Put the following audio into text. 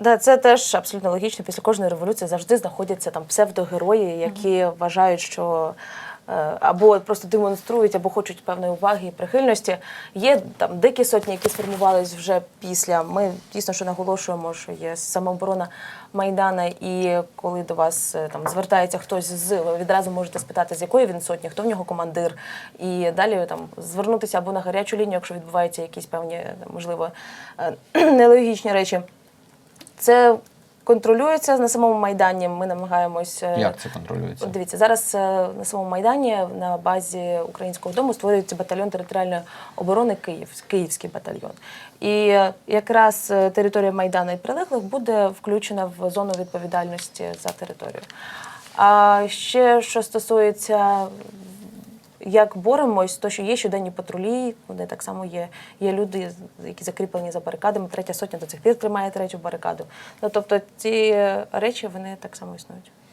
Да, це теж абсолютно логічно. Після кожної революції завжди знаходяться там псевдогерої, які вважають, що е, або просто демонструють, або хочуть певної уваги і прихильності. Є там дикі сотні, які сформувались вже після. Ми дійсно що наголошуємо, що є самооборона Майдана, і коли до вас е, там звертається хтось з ви відразу можете спитати, з якої він сотні, хто в нього командир, і далі там звернутися або на гарячу лінію, якщо відбуваються якісь певні, можливо, е, нелогічні речі. Це контролюється на самому майдані. Ми намагаємось е, Як це контролюється? От дивіться, зараз е, на самому майдані на базі українського дому створюється батальйон територіальної оборони Київ, Київський батальйон. І е, якраз територія Майдану і прилеглих буде включена в зону відповідальності за територію. А ще що стосується як боремось, то що є щоденні патрулі, вони так само є. Є люди, які закріплені за барикадами. Третя сотня до цих пір тримає третю барикаду. Ну тобто ці речі вони так само існують.